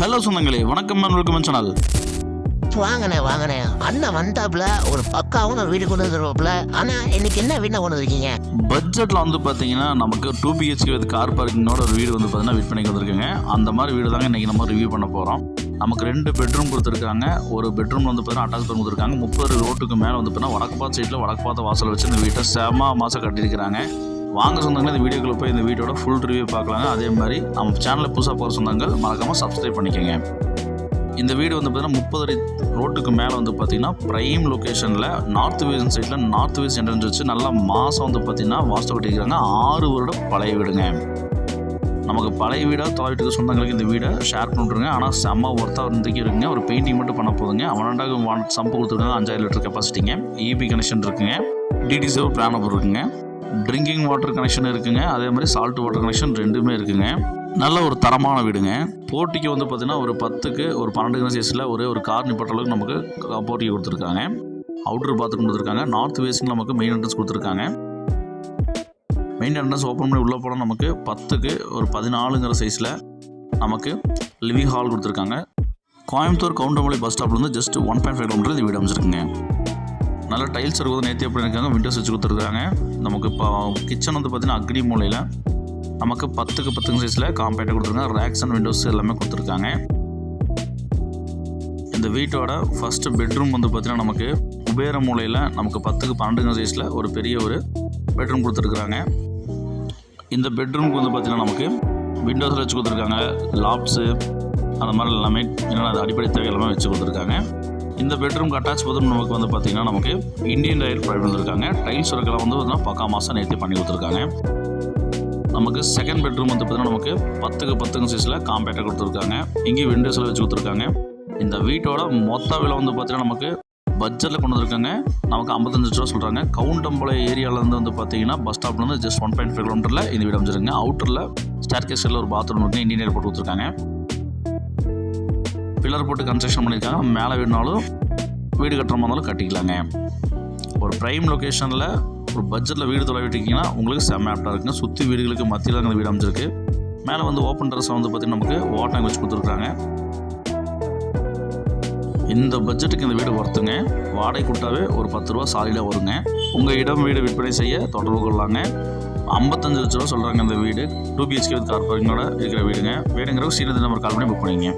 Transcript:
Hello சொந்தங்களே. வணக்கம் welcome channel வாங்கண்ணே வாங்கண்ணே. அண்ணன் வந்தாப்புல ஒரு பக்காவும் வீடு கொண்டு வந்துருவாப்புல. ஆனா இன்னைக்கு என்ன வீட்டை கொண்டு வந்திருக்கீங்க? பட்ஜெட்டில் வந்து பார்த்தீங்கன்னா நமக்கு டூ பிஹெச்கே வித் கார் பார்க்கிங்கோட ஒரு வீடு வந்து பார்த்தீங்கன்னா விற்பனை வந்திருக்குங்க. அந்த மாதிரி வீடு தாங்க இன்றைக்கி நம்ம ரிவ்யூ பண்ண போகிறோம் நமக்கு ரெண்டு பெட்ரூம் கொடுத்துருக்காங்க. ஒரு பெட்ரூம் வந்து பார்த்தீங்கன்னா அட்டாச் பண்ணி கொடுத்துருக்காங்க. முப்பது ரோட்டுக்கு மேலே வந்து பார்த்தீங்கன்னா வடக்கு பார்த்த சைடில் வடக்கு பார்த்த வாசல் வச்சு இந்த வீட்டை செம மாதம் கட்டியிருக்கிறாங்க. வாங்க சொந்தங்கள் இந்த வீடியோக்குள்ள போய் இந்த வீடியோட ஃபுல் ரிவ்யூ பார்க்கலாங்க. அதே மாதிரி நம்ம சேனலில் புதுசாக போகிற சொந்தங்கள் மறக்காமல் சப்ஸ்கிரைப் பண்ணிக்கோங்க. இந்த வீடு வந்து பார்த்தீங்கன்னா முப்பது அடி ரோட்டுக்கு மேலே வந்து பார்த்தீங்கன்னா ப்ரைம் லொக்கேஷனில் நார்த் வேஸ்ட் சைடில் நார்த் வேஸ்ட் என்ட்ரன்ஸ் வச்சு நல்லா மாதம் வந்து பார்த்தீங்கன்னா வாஸ்து கட்டிக்கிறாங்க ஆறு வருடம் பழைய வீடுங்க. நமக்கு பழைய வீடாக தொலைவிட்டு சொந்தங்களுக்கு இந்த வீடை ஷேர் பண்ணிட்டுருங்க ஆனால் செம்ம ஒர்த்தாக இருந்துக்கி இருக்குங்க. ஒரு பெயிண்டிங் மட்டும் பண்ண போதுங்க. அவனாண்டாக வான் சம்பு கொடுத்துருக்காங்க. அஞ்சாயிரம் லிட்டர் கெப்பாசிட்டிங்க இபி கனெக்ஷன் இருக்குங்க. டிடிசி பிளான் இருக்குங்க. ட்ரிங்கிங் வாட்டர் கனெக்ஷன் இருக்குங்க. அதே மாதிரி சால்ட் வாட்டர் கனெக்ஷன் ரெண்டுமே இருக்குங்க. நல்ல ஒரு தரமான வீடுங்க. போட்டிக்கு வந்து பார்த்திங்கன்னா ஒரு பத்துக்கு ஒரு பன்னெண்டு சைஸில் ஒரே ஒரு கார் நிப்பட்ட அளவுக்கு நமக்கு போட்டிக்கு கொடுத்துருக்காங்க. அவுட்டர் பாத்ரூம் கொடுத்துருக்காங்க. நார்த் வேஸ்டில் நமக்கு மெயின் என்ட்ரன்ஸ் கொடுத்துருக்காங்க. மெயின் என்ட்ரன்ஸ் ஓப்பன் பண்ணி உள்ளே போனால் நமக்கு பத்துக்கு ஒரு பதினாலுங்கிற சைஸில் நமக்கு லிவிங் ஹால் கொடுத்துருக்காங்க. Coimbatore கவுண்டமலை bus ஸ்டாப்லேருந்து just one point five kilometre இந்த வீடு அமைச்சிருக்குங்க நல்ல டைல்ஸ் இருக்குது. நேற்று எப்படி இருக்காங்க விண்டோஸ் வச்சு கொடுத்துருக்காங்க நமக்கு இப்போ கிச்சன் வந்து பார்த்தீங்கன்னா அக்னி மூலையில் நமக்கு பத்துக்கு பத்துக்கு சைஸில் காம்பேக்டாக கொடுத்துருக்காங்க. ரேக்ஸ் அண்ட் விண்டோஸ் எல்லாமே கொடுத்துருக்காங்க. இந்த வீட்டோட ஃபஸ்ட்டு பெட்ரூம் வந்து பார்த்தீங்கன்னா நமக்கு குபேர மூலையில் நமக்கு பத்துக்கு பன்னெண்டுங்க சைஸில் ஒரு பெரிய ஒரு பெட்ரூம் கொடுத்துருக்குறாங்க. இந்த பெட்ரூமுக்கு வந்து பார்த்தீங்கன்னா நமக்கு விண்டோஸில் வச்சு கொடுத்துருக்காங்க. லாப்ஸு அந்த மாதிரி எல்லாமே என்னென்ன அது அடிப்படை தேவை எல்லாமே வச்சு கொடுத்துருக்காங்க. இந்த பெட்ரூம்க்கு அட்டாச் பாத்ரூம் நமக்கு வந்து பார்த்தீங்கன்னா நமக்கு இந்தியன் டயர் ப்ரொவைட் பண்ணியிருக்காங்க டைல்ஸ் ஒர்க்கெல்லாம் வந்து பார்த்தீங்கன்னா பக்கா மாதம் நேற்று பண்ணி கொடுத்துருக்காங்க. நமக்கு செகண்ட் பெட்ரூம் வந்து பார்த்தீங்கன்னா நமக்கு பத்துக்கு பத்துக்கு சைஸில் காம்பேக்டாக கொடுத்துருக்காங்க. இங்கேயும் விண்டோஸில் வச்சு கொடுத்துருக்காங்க. இந்த வீட்டோட மொத்த விலை வந்து பார்த்தீங்கன்னா நமக்கு பட்ஜெட்டில் கொண்டு வந்திருக்காங்க. நமக்கு ஐம்பத்தஞ்சு ரூபா சொல்கிறாங்க கவுண்டம்பளை ஏரியாவிலேருந்து வந்து பார்த்தீங்கன்னா பஸ் ஸ்டாப்லேருந்து ஜஸ்ட் ஒன் பாயிண்ட் ஃபைவ் கிலோமீட்டரில் இந்த வீடு அமைச்சிருங்க அவுட்டரில் ஸ்டார் கேஸில் ஒரு பாத்ரூம் இருக்குது இன்டீரியர் போட்டு கொடுத்துருக்காங்க. பில்லர் போட்டு கன்ஸ்ட்ரக்ஷன் பண்ணியிருக்காங்க. மேலே வேணுனாலும் வீடு கட்டுற மாதிரி இருந்தாலும் கட்டிக்கலாங்க. ஒரு ப்ரைம் லொக்கேஷனில் ஒரு பட்ஜெட்டில் வீடு தொலைவிட்டிங்கன்னா உங்களுக்கு செம்ம ஆப்டாக இருக்குங்க. சுற்றி வீடுகளுக்கு மத்தியில் அந்த வீடு அமைச்சிருக்கு மேலே வந்து ஓப்பன் டெரஸ் வந்து பார்த்திங்கன்னா நமக்கு வாட்டர் வச்சு கொடுத்துருக்காங்க இந்த பட்ஜெட்டுக்கு இந்த வீடு ஒருத்துங்க வாடகை கொடுத்தாவே ஒரு பத்து ரூபா சாலிடாக வருங்க. உங்கள் இடம் வீடு விற்பனை செய்ய தொடர்பு கொள்ளாங்க ஐம்பத்தஞ்சு லட்ச ரூபா சொல்கிறாங்க இந்த வீடு. டூ பிஹெச்கே வித் கார் பார்க்கிங்கோட இருக்கிற வீடுங்க. வேணுங்கிறவங்க சீனது நம்பர் கால் பண்ணி புக் பண்ணிங்க